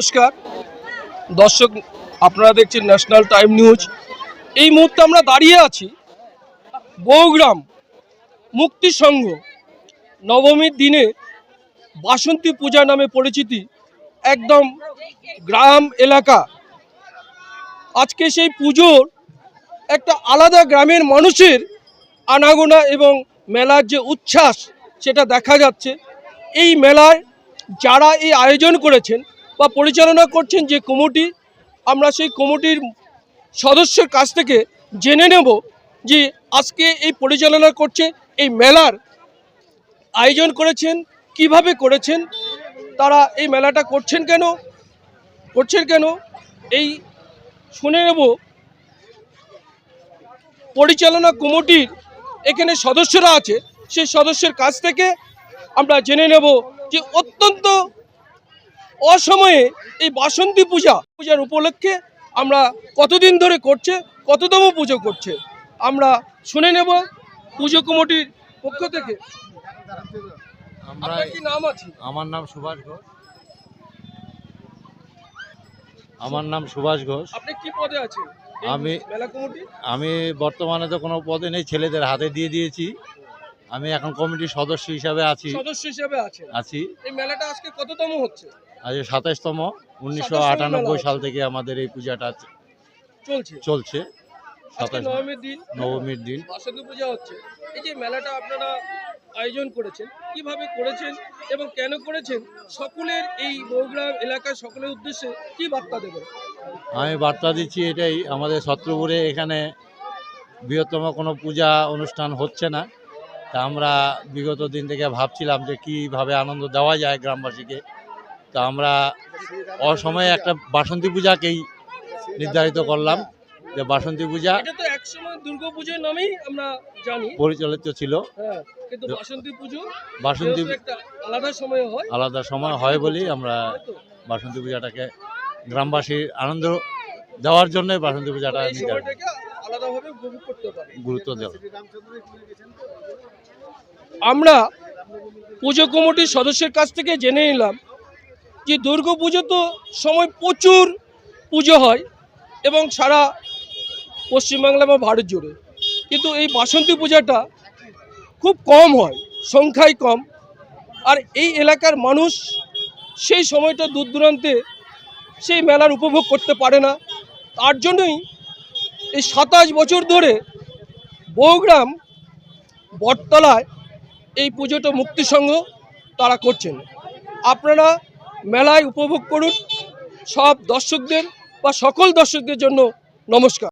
নমস্কার। দর্শক, আপনারা দেখছেন ন্যাশনাল টাইম নিউজ এই মুহূর্তে আমরা দাঁড়িয়ে আছি বৌগ্রাম মুক্তি সংঘ নবমীর দিনে বাসন্তী পূজা নামে পরিচিতি একদম গ্রাম এলাকা। আজকে সেই পুজোর একটা আলাদা গ্রামের মানুষের আনাগোনা এবং মেলার যে উচ্ছ্বাস, সেটা দেখা যাচ্ছে। এই মেলায় যারা এই আয়োজন করেছেন বা পরিচালনা করছেন যে কমিটি, আমরা সেই কমিটির সদস্যের কাছ থেকে জেনে নেব যে আজকে এই পরিচালনা করছে, এই মেলার আয়োজন করেছেন, কীভাবে করেছেন, তারা এই মেলাটা করছেন কেন করছেন কেন, এই শুনে নেব। পরিচালনা কমিটির এখানে সদস্যরা আছে, সেই সদস্যের কাছ থেকে আমরা জেনে নেব যে অত্যন্ত অসময়ে এই বাসন্তী পূজা পূজার উপলক্ষে আমরা কতদিন ধরে করছে কততম পুজো করছে আমরা শুনে নেব পুজো কমিটির পক্ষ থেকে। আমরা কি নাম আছে? আমার নাম সুভাষ ঘোষ। আমার নাম সুভাষ ঘোষ। আপনি কি পদে আছেন? আমি- আমি বর্তমানে তো কোনো পদে নেই ছেলেদের হাতে দিয়ে দিয়েছি। আমি এখন কমিটির সদস্য হিসাবে আছি। সদস্য হিসেবে আছেন আছি। এই মেলাটা আজকে কততম হচ্ছে? আজ সাতাশতম উনিশশো আটানব্বই সাল থেকে আমাদের এই পূজাটা চলছে। চলছে। আজকে সাতাশ নবমীর দিন। নবমীর দিন। বাসন্তী পূজা হচ্ছে। এই যে মেলাটা আপনারা আয়োজন করেছেন কীভাবে করেছেন এবং কেন করেছেন সকলের এই বগুড়াম এলাকার সকলের উদ্দেশ্যে কি বার্তা দেবেন? আমি বার্তা দিচ্ছি এটাই আমাদের ছত্রপুরে এখানে বৃহত্তম কোনো পূজা অনুষ্ঠান হচ্ছে না। তা আমরা বিগত দিন থেকে ভাবছিলাম যে কীভাবে আনন্দ দেওয়া যায় গ্রামবাসীকে। তা আমরা অসময়ে একটা বাসন্তী পূজাকেই নির্ধারিত করলাম যে বাসন্তী পূজা নামেই আমরা জানি। পরিচালিত ছিল। হ্যাঁ কিন্তু বাসন্তী পুজো বাসন্তী আলাদা সময় হয় আলাদা সময় হয় বলেই আমরা বাসন্তী পূজাটাকে গ্রামবাসীর আনন্দ দেওয়ার জন্যই বাসন্তী পূজাটা আলাদাভাবে করতে পারি। গুরুত্ব দেওয়া। আমরা পুজো কমিটির সদস্যের কাছ থেকে জেনে নিলাম যে দুর্গা পুজো তো সময় প্রচুর পুজো হয় এবং সারা পশ্চিমবাংলা বা ভারত জুড়ে। কিন্তু এই বাসন্তী পূজাটা খুব কম হয় সংখ্যায় কম। আর এই এলাকার মানুষ সেই সময়টা দূর দূরান্তে সেই মেলার উপভোগ করতে পারে না। তার জন্যই এই সাতাশ বছর ধরে বৌগ্রাম বটতলায় এই পুজোটা মুক্তি সংঘ তারা করছেন। আপনারা মেলায় উপভোগ করুন। সব দর্শকদের বা সকল দর্শকদের জন্য নমস্কার।